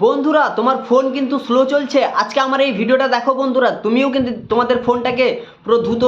বন্ধুরা, তোমার ফোন কিন্তু স্লো চলছে। আজকে আমার এই ভিডিওটা দেখো বন্ধুরা। তুমিও কিন্তু তোমাদের ফোনটাকে পুরো দ্রুত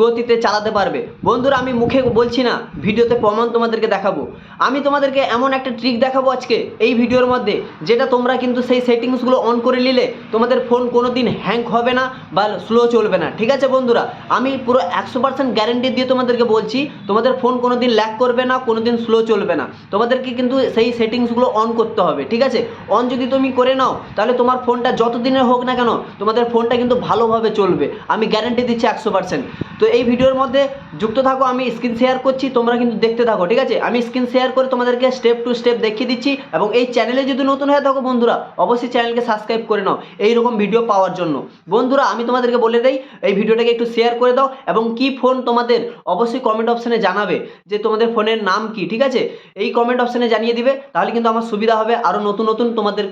গতিতে চালাতে পারবে। বন্ধুরা, আমি মুখে বলছি না, ভিডিওতে প্রমাণ তোমাদেরকে দেখাবো। আমি তোমাদেরকে এমন একটা ট্রিক দেখাবো আজকে এই ভিডিওর মধ্যে, যেটা তোমরা কিন্তু সেই সেটিংসগুলো অন করে নিলে তোমাদের ফোন কোনো দিন হ্যাং হবে না বা স্লো চলবে না। ঠিক আছে বন্ধুরা? আমি পুরো একশো পার্সেন্ট গ্যারেন্টি দিয়ে তোমাদেরকে বলছি, তোমাদের ফোন কোনো দিন ল্যাক করবে না কোনো দিন স্লো চলবে না। তোমাদেরকে কিন্তু সেই সেটিংসগুলো অন করতে হবে, ঠিক আছে? অন যদি তুমি করে নাও, তাহলে তোমার ফোনটা যত দিনের হোক না কেন, তোমাদের ফোনটা কিন্তু ভালোভাবে চলবে। আমি গ্যারেন্টি দিচ্ছি একশো পার্সেন্ট তো এই ভিডিওর মধ্যে যুক্ত থাকো, আমি স্ক্রিন শেয়ার করছি, তোমরা কিন্তু দেখতে থাকো, ঠিক আছে? আমি স্ক্রিন শেয়ার করে তোমাদেরকে স্টেপ টু স্টেপ দেখিয়ে দিচ্ছি এবং এই চ্যানেলে যদি নতুন হয়ে থাকো বন্ধুরা, অবশ্যই চ্যানেলকে সাবস্ক্রাইব করে নাও এই রকম ভিডিও পাওয়ার জন্য। বন্ধুরা, আমি তোমাদেরকে বলে দেই, এই ভিডিওটাকে একটু শেয়ার করে দাও এবং কি ফোন তোমাদের অবশ্যই কমেন্ট অপশানে জানাবে যে তোমাদের ফোনের নাম কি, ঠিক আছে? এই কমেন্ট অপশানে জানিয়ে দিবে, তাহলে কিন্তু আমার সুবিধা হবে আরও নতুন নতুন তোমাদের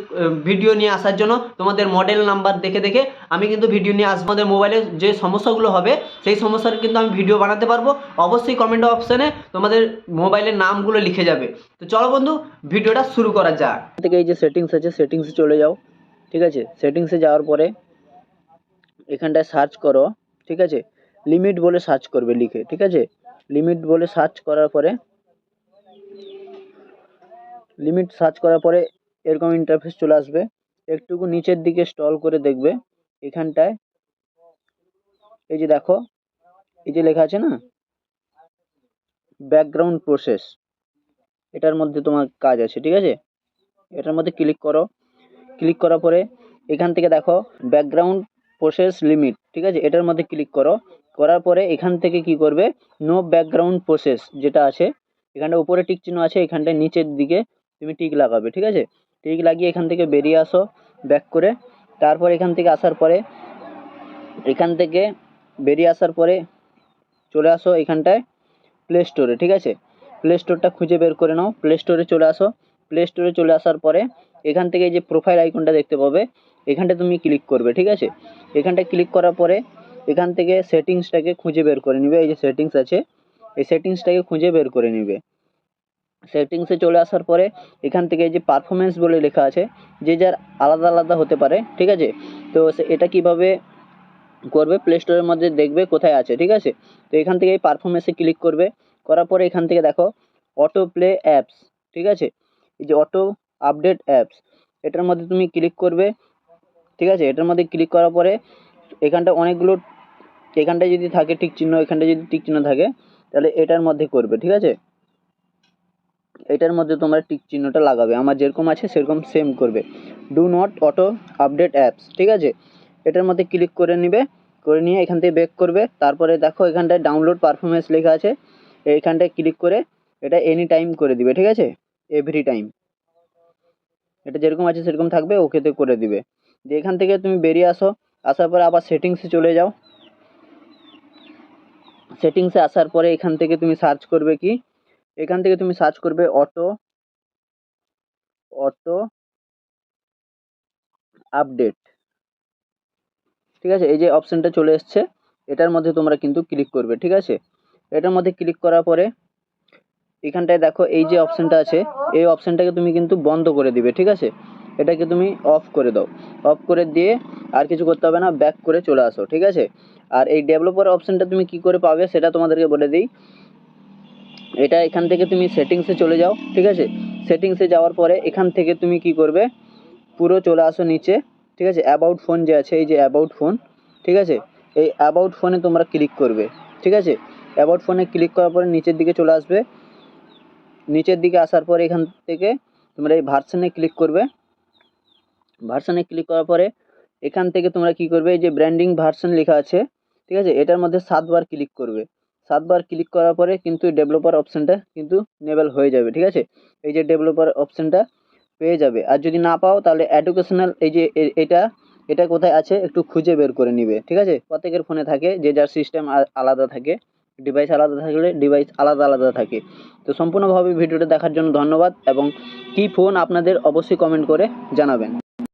ভিডিও নিয়ে আসার জন্য। তোমাদের মডেল নাম্বার দেখে দেখে আমি কিন্তু ভিডিও নিয়ে আসব। আমাদের মোবাইলে যে সমস্যাগুলো হবে, সেই সমস্যার কিন্তু আমি ভিডিও বানাতে পারব। অবশ্যই কমেন্ট অপশানে তোমাদের মোবাইলের নামগুলো লিখে যাবে। তো চলো বন্ধু ভিডিওটা শুরু করা যাক। থেকে এই যে সেটিংস আছে সেটিংসে চলে যাও, ঠিক আছে? সেটিংসে যাওয়ার পরে এখানটায় সার্চ করো, ঠিক আছে? লিমিট বলে সার্চ করবে লিখে, ঠিক আছে? লিমিট বলে সার্চ করার পরে লিমিট সার্চ করার পরে এরকম ইন্টারফেস চলে আসবে। একটুকু নিচের দিকে স্টল করে দেখবে, এখানটায়, এই যে দেখো এই যে লেখা আছে না? ব্যাকগ্রাউন্ড প্রসেস এটার মধ্যে তোমার কাজ আছে, ঠিক আছে? এটার মধ্যে ক্লিক করো। ক্লিক করার পরে এখান থেকে দেখো ব্যাকগ্রাউন্ড প্রসেস লিমিট ঠিক আছে? এটার মধ্যে ক্লিক করো। করার পরে এখান থেকে কি করবে? নো ব্যাকগ্রাউন্ড প্রসেস যেটা আছে, এখানটা উপরে টিক চিহ্ন আছে, এখানটায় নিচের দিকে তুমি টিক লাগাবে, ঠিক আছে? টিক লাগিয়ে এখান থেকে বেরিয়ে আসো ব্যাক করে। তারপর এখান থেকে আসার পরে, এখান থেকে বেরিয়ে আসার পরে চলে আসো এখানটায় প্লে স্টোরে ঠিক আছে? প্লে স্টোরটা খুঁজে বের করে নাও। প্লে স্টোরে চলে আসো। প্লে স্টোরে চলে আসার পরে এখান থেকে যে প্রোফাইল আইকনটা দেখতে পাবে এখানটা তুমি ক্লিক করবে, ঠিক আছে? এখানটা ক্লিক করার পরে এখান থেকে সেটিংসটাকে খুঁজে বের করে নিবে। এই যে সেটিংস আছে, এই সেটিংসটাকে খুঁজে বের করে নিবে। সেটিংসে চলে আসার পরে এখান থেকে যে পারফরমেন্স বলে লেখা আছে, যে যার আলাদা আলাদা হতে পারে, ঠিক আছে? তো এটা কীভাবে করবে প্লে স্টোরের মধ্যে দেখবে কোথায় আছে, ঠিক আছে? তো এখান থেকে এই পারফরমেন্সে ক্লিক করবে, করার পরে এখান থেকে দেখো অটো প্লে অ্যাপস ঠিক আছে? এই যে অটো আপডেট অ্যাপস এটার মধ্যে তুমি ক্লিক করবে, ঠিক আছে? এটার মধ্যে ক্লিক করার পরে এখানটা অনেকগুলো, এখানটায় যদি থাকে ঠিক চিহ্ন, এখানটায় যদি টিক চিহ্ন থাকে, তাহলে এটার মধ্যে করবে, ঠিক আছে? এটার মধ্যে তোমরা টিক চিহ্নটা লাগাবে, আমার যেরকম আছে সেরকম সেম করবে। Do not auto update apps ঠিক আছে? এটার মধ্যে ক্লিক করে নিবে, করে নিয়ে এখান থেকে বেক করবে। তারপরে দেখো এখানটায় ডাউনলোড পারফরমেন্স লেখা আছে, এইখানটায় ক্লিক করে এটা এনি টাইম করে দিবে, ঠিক আছে? এভরি টাইম এটা যেরকম আছে সেরকম থাকবে ওকেতে করে দিবে। দিয়ে এখান থেকে তুমি বেরিয়ে আসো, আসার পরে আবার সেটিংসে চলে যাও। সেটিংসে আসার পরে এখান থেকে তুমি সার্চ করবে কি? এখান থেকে তুমি সার্চ করবে অটো অটো আপডেট ঠিক আছে? এই যে অপশানটা চলে এসছে, এটার মধ্যে তোমরা কিন্তু ক্লিক করবে, ঠিক আছে? এটার মধ্যে ক্লিক করার পরে, এখানটায় দেখো এই যে অপশানটা আছে, এই অপশানটাকে তুমি কিন্তু বন্ধ করে দিবে, ঠিক আছে? এটাকে তুমি অফ করে দাও। অফ করে দিয়ে আর কিছু করতে হবে না ব্যাক করে চলে আসো, ঠিক আছে? আর এই ডেভেলপার অপশানটা তুমি কি করে পাবে সেটা তোমাদেরকে বলে দিই। এটা এখান থেকে তুমি সেটিংসে চলে যাও, ঠিক আছে? সেটিংসে যাওয়ার পরে এখান থেকে তুমি কি করবে? পুরো চলে আসো নিচে ঠিক আছে? অ্যাবাউট ফোন যে আছে, এই যে অ্যাবাউট ফোন ঠিক আছে? এই অ্যাবাউট ফোনে তোমরা ক্লিক করবে, ঠিক আছে? অ্যাবাউট ফোনে ক্লিক করার পরে নিচের দিকে চলে আসবে। নিচের দিকে আসার পরে এখান থেকে তোমরা এই ভার্সনে ক্লিক করবে। ভার্সনে ক্লিক করার পরে এখান থেকে তোমরা কি করবে? এই যে ব্র্যান্ডিং ভার্সন লেখা আছে, ঠিক আছে? এটার মধ্যে সাতবার ক্লিক করবে। সাতবার ক্লিক করার পরে কিন্তু ডেভেলপার অপশানটা কিন্তু নেবেল হয়ে যাবে, ঠিক আছে? এই যে ডেভেলপার অপশানটা পেয়ে যাবে। আর যদি না পাও, তাহলে এডুকেশনাল এই যে এটা এটা কোথায় আছে একটু খুঁজে বের করে নিবে, ঠিক আছে? প্রত্যেকের ফোনে থাকে, যে যার সিস্টেম আলাদা থাকে। ডিভাইস আলাদা থাকলে ডিভাইস আলাদা আলাদা থাকে। তো সম্পূর্ণভাবে ভিডিওটা দেখার জন্য ধন্যবাদ এবং কী ফোন আপনাদের অবশ্যই কমেন্ট করে জানাবেন।